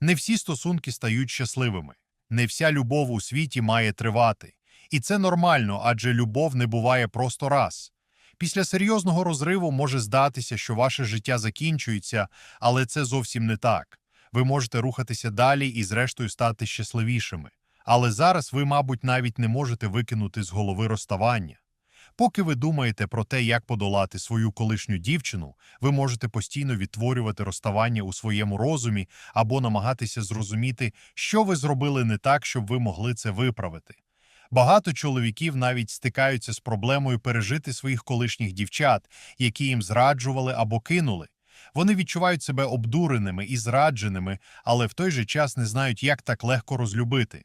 Не всі стосунки стають щасливими. Не вся любов у світі має тривати. І це нормально, адже любов не буває просто раз. Після серйозного розриву може здатися, що ваше життя закінчується, але це зовсім не так. Ви можете рухатися далі і, зрештою, стати щасливішими. Але зараз ви, мабуть, навіть не можете викинути з голови розставання. Поки ви думаєте про те, як подолати свою колишню дівчину, ви можете постійно відтворювати розставання у своєму розумі або намагатися зрозуміти, що ви зробили не так, щоб ви могли це виправити. Багато чоловіків навіть стикаються з проблемою пережити своїх колишніх дівчат, які їм зраджували або кинули. Вони відчувають себе обдуреними і зрадженими, але в той же час не знають, як так легко розлюбити.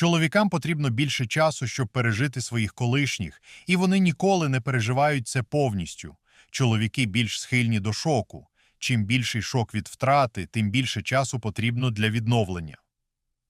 Чоловікам потрібно більше часу, щоб пережити своїх колишніх, і вони ніколи не переживають це повністю. Чоловіки більш схильні до шоку. Чим більший шок від втрати, тим більше часу потрібно для відновлення.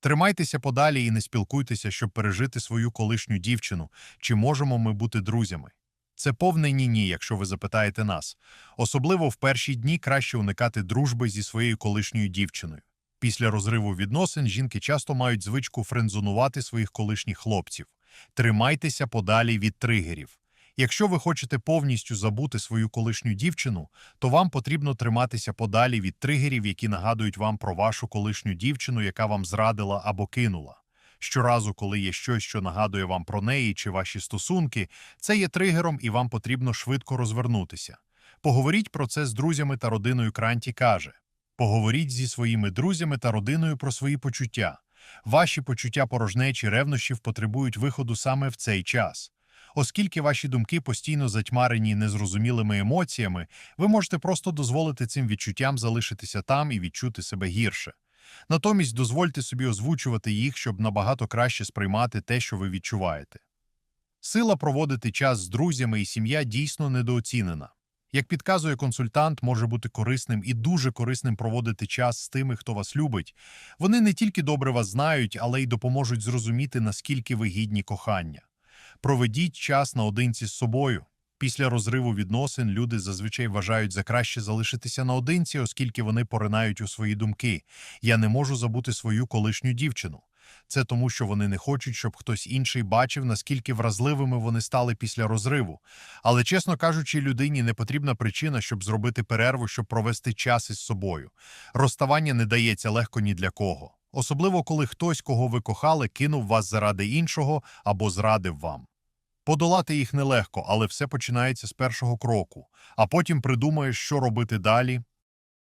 Тримайтеся подалі і не спілкуйтеся, щоб пережити свою колишню дівчину, чи можемо ми бути друзями. Це повне ні-ні, якщо ви запитаєте нас. Особливо в перші дні краще уникати дружби зі своєю колишньою дівчиною. Після розриву відносин жінки часто мають звичку френдзонувати своїх колишніх хлопців. Тримайтеся подалі від тригерів. Якщо ви хочете повністю забути свою колишню дівчину, то вам потрібно триматися подалі від тригерів, які нагадують вам про вашу колишню дівчину, яка вам зрадила або кинула. Щоразу, коли є щось, що нагадує вам про неї чи ваші стосунки, це є тригером, і вам потрібно швидко розвернутися. Поговоріть про це з друзями та родиною Кранті каже. Поговоріть зі своїми друзями та родиною про свої почуття. Ваші почуття порожнечі ревнощів потребують виходу саме в цей час. Оскільки ваші думки постійно затьмарені незрозумілими емоціями, ви можете просто дозволити цим відчуттям залишитися там і відчути себе гірше. Натомість дозвольте собі озвучувати їх, щоб набагато краще сприймати те, що ви відчуваєте. Сила проводити час з друзями і сім'я дійсно недооцінена. Як підказує консультант, може бути корисним і дуже корисним проводити час з тими, хто вас любить. Вони не тільки добре вас знають, але й допоможуть зрозуміти, наскільки ви гідні кохання. Проведіть час наодинці з собою. Після розриву відносин люди зазвичай вважають за краще залишитися наодинці, оскільки вони поринають у свої думки. Я не можу забути свою колишню дівчину. Це тому, що вони не хочуть, щоб хтось інший бачив, наскільки вразливими вони стали після розриву. Але, чесно кажучи, людині не потрібна причина, щоб зробити перерву, щоб провести час із собою. Розставання не дається легко ні для кого. Особливо, коли хтось, кого ви кохали, кинув вас заради іншого або зрадив вам. Подолати їх нелегко, але все починається з першого кроку, а потім придумаєш, що робити далі.